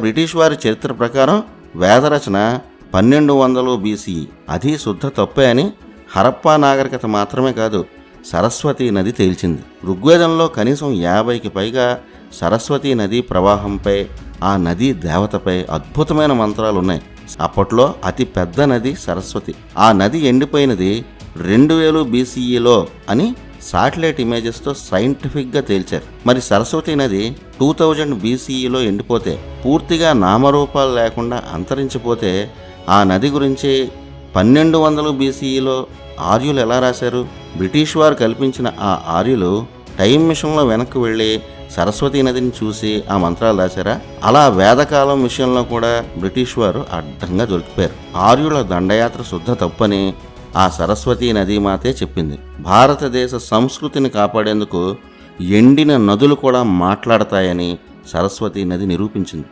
British వారి చరిత్ర ప్రకారం వేదరచన పన్నెండు వందలు బీసీ. అది శుద్ధ తప్పే అని హరప్పా నాగరికత మాత్రమే కాదు సరస్వతీ నది తేల్చింది. ఋగ్వేదంలో కనీసం యాభైకి పైగా సరస్వతీ నది ప్రవాహంపై ఆ నదీ దేవతపై అద్భుతమైన మంత్రాలు ఉన్నాయి అప్పట్లో అతి పెద్ద నది సరస్వతి. ఆ నది ఎండిపోయినది రెండు వేలు బీసీఈలో అని శాటిలైట్ ఇమేజెస్తో సైంటిఫిక్గా తేల్చారు. మరి సరస్వతి నది టూ థౌజండ్ బీసీఈలో ఎండిపోతే పూర్తిగా నామరూపాలు లేకుండా అంతరించిపోతే ఆ నది గురించి పన్నెండు వందలు బీసీఈలో ఆర్యులు ఎలా రాశారు? బ్రిటిష్ వారు కల్పించిన ఆ ఆర్యులు టైం మిషన్లో వెనక్కి వెళ్ళి సరస్వతీ నదిని చూసి ఆ మంత్రాలు రాశారా? అలా వేదకాలం విషయంలో కూడా బ్రిటిష్ వారు అడ్డంగా దొరికిపోయారు. ఆర్యుల దండయాత్ర శుద్ధ తప్పని ఆ సరస్వతీ నదీమాతే చెప్పింది. భారతదేశ సంస్కృతిని కాపాడేందుకు ఎండిన నదులు కూడా మాట్లాడతాయని సరస్వతీ నది నిరూపించింది.